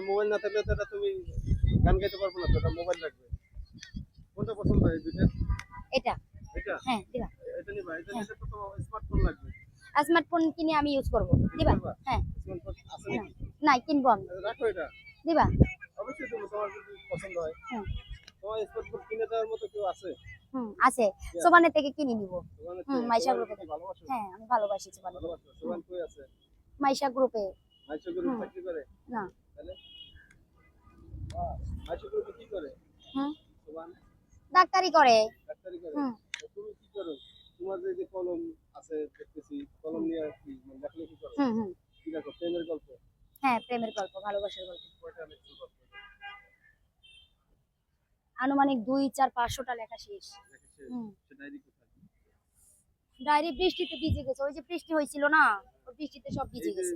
Mobile না থাকলে তো তুমি গান গাইতে পারব না তো মোবাইল লাগবে। কোনটা পছন্দ হয় দুইটা? এটা। এটা? হ্যাঁ দিবা। এটা নিবা এটা নিতে তো তোমার স্মার্টফোন লাগবে। স্মার্টফোন কিনে আমি ইউজ করব। দিবা? হ্যাঁ। আছে হ্যাঁ। না কিনবো আমি। রাখো এটা। দিবা? অবশ্যই তুমি তোমার যদি পছন্দ হয়। তোমার স্মার্টফোন কিনে দেওয়ার মতো কেউ আছে? হুম আছে। সোবানের থেকে কিনে নিব। হুম, মাইশা গ্রুপে হ্যাঁ আমি ভালোবাসি সোবান কই আছে? মাইশা গ্রুপে। মাইশা গ্রুপ চাকরি করে? না। ডাক্তারি করে। ডাক্তারি করে? তুমি কি করো? তোমার যে যে কলম আছে দেখতেছি কলম নিয়ে কি লেখালেখি করো। হুম হুম। কি দেখো প্রেমের গল্প? হ্যাঁ প্রেমের গল্প ভালোবাসার গল্প। কয়টা লেখছো গল্প? আনুমানিক দুই চার পাঁচশোটা লেখা শেষ। ডায়েরি বৃষ্টিতে ভিজে গেছে। ওই যে বৃষ্টি হয়েছিল না? ওই বৃষ্টিতে সব ভিজে গেছে।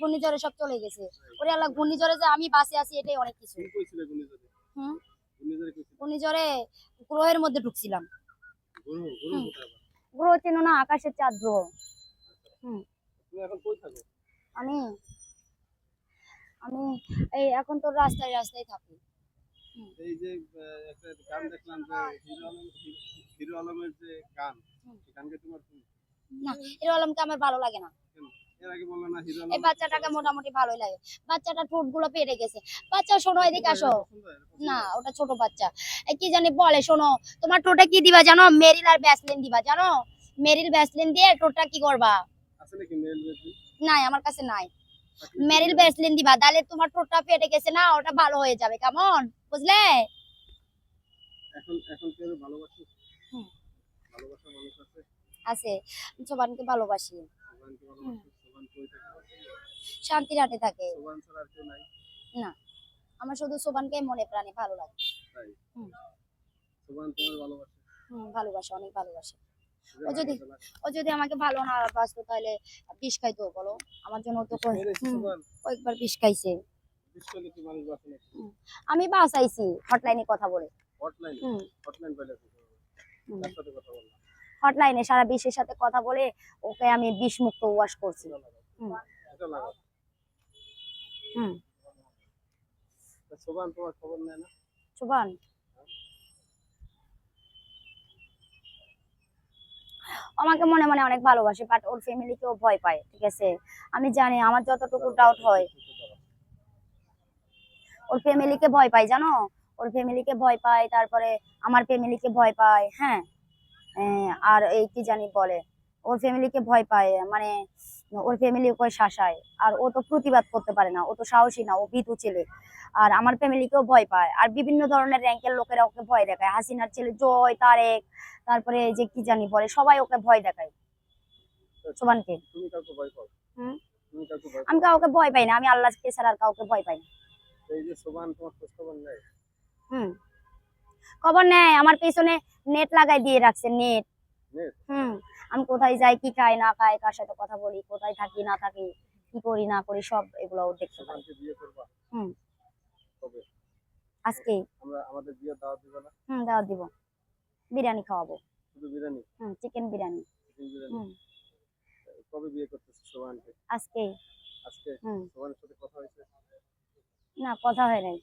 ঘূর্ণিঝড় সব চলে গেছে ওরে আল্লাহ ঘূর্ণিঝড়ে যে আমি বাসে আছি এটাই অনেক কিছু। ঘূর্ণিঝড়ে? গ্রহের মধ্যে ঢুকছিলাম? গ্রহ চেনো না আকাশের চাঁদ গ্রহ। হুম। থাকো? আমি আমি এই এখন তো রাস্তায় রাস্তায় থাকি। এই যে একটা গান দেখলাম যে হিরো আলমের যে গান। গানকে তোমার না হিরো আলমকে আমার ভালো লাগে না। এই বাচ্চাটাকে মোটামুটি ভালোই লাগে। বাচ্চাটা ঠোঁটগুলো পেরে গেছে। বাচ্চা শোনো এদিকে আসো। না ওটা ছোট বাচ্চা। কি জানি বলে শোনো তোমার ঠোঁটে কি দিবা জানো? মেরিল আর ব্যাসলিন দিবা জানো? মেরিল ব্যাসলিন দিয়ে ঠোঁটটা কি করবা? নাই আমার কাছে নাই। মেরিল ব্যাসলিন দিবা তাহলে তোমার ঠোঁটটা ফেটে গেছে না ওটা ভালো হয়ে যাবে কেমন? বুঝলে? এখন এখন ভালোবাসে আছে সোবানকে ভালোবাসি। শান্তির হাটে থাকে। না আমার শুধু সোবানকে মনে প্রাণে ভালো লাগে। ভালোবাসে? অনেক ভালোবাসে। ও যদি- ও যদি আমাকে ভালো না বাসতো তাহলে বিষ খাইতো বলো। আমার জন্য তো কয়েকবার বিষ খাইছে। আমি বাসাইছি হটলাইনে কথা বলে। হটলাইন? হটলাইন কথা বললাম। হটলাইনে সারা বিশ্বের সাথে কথা বলে ওকে আমি বিষ মুক্ত ওয়াশ করছি। হুম। এটা লাগাও হুম। তা সোবান তোমার খবর নেয় না? সুবান। আমাকে মনে মনে অনেক ভালোবাসে বাট ওর ফ্যামিলিকেও ভয় পায় ঠিক আছে? আমি জানি আমার যতটুকু ডাউট হয়। ওর ফ্যামিলিকে ভয় পাই জানো? ওর ফ্যামিলিকে ভয় পায় তারপরে আমার ফ্যামিলিকে ভয় পায় হ্যাঁ? আর এই কি জানি বলে ওর ফ্যামিলিকে ভয় পায় মানে ওর ফ্যামিলি ওকে শাসায় আর ও তো প্রতিবাদ করতে পারে না ও তো সাহসী না ও ভীতু ছেলে। আর আমার ফ্যামিলিকেও ভয় পায় আর বিভিন্ন ধরনের র্যাঙ্কের লোকেরা ওকে ভয় দেখায়। হাসিনার ছেলে জয় তারেক তারপরে এই যে কি জানি বলে সবাই ওকে ভয় দেখায়। সোবানকে। আমি কাউকে ভয় পাই না আমি আল্লাহকে ছাড়া আর কাউকে ভয় পাই না। হুম। খবর নেয় আমার পেছনে নেট লাগাই দিয়ে রাখছে নেট? হুম আমি কোথায় যাই কি খাই না খাই কার সাথে কথা বলি কোথায় থাকি না থাকি কি করি না করি সব এগুলো দেখতে হুম। আজকে। আমরা আমাদের বিয়ে দাওয়াত দিবা না? হুম দাওয়াত দিব। বিরিয়ানি খাওয়াবো। শুধু বিরিয়ানি? হুম চিকেন বিরিয়ানি। চিকেন বিরিয়ানি? কবে বিয়ে করতেছে আজকে। আজকে? হুম। সোবানের সাথে কথা হয়েছে? না কথা হয় নাই।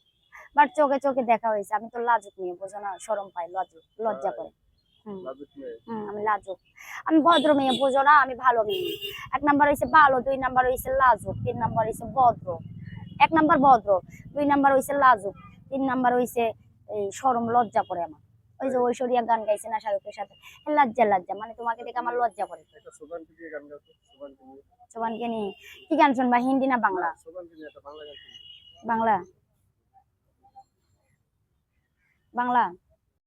বাট চোখে চোখে দেখা হয়েছে। আমি তো লাজুক নিয়ে বোঝো না সরম পাই লাজুক লজ্জা করে। মেয়ে। হুম আমি লাজুক। আমি ভদ্র মেয়ে বোঝো না আমি ভালো মেয়ে। এক নাম্বার হয়েছে ভালো দুই নাম্বার হয়েছে লাজুক তিন নাম্বার হয়েছে ভদ্র। এক নাম্বার ভদ্র দুই নাম্বার হয়েছে লাজুক তিন নাম্বার হয়েছে এই সরম লজ্জা করে আমার। ওই যে ঐশ্বরিয়া গান গাইছে না শাহরুখের সাথে। লজ্জা লজ্জা মানে তোমাকে দেখে আমার লজ্জা করে। সোবানকে নিয়ে। কি গান শুনবা হিন্দি না বাংলা? বাংলা? গান শুনব। বাংলা বাংলা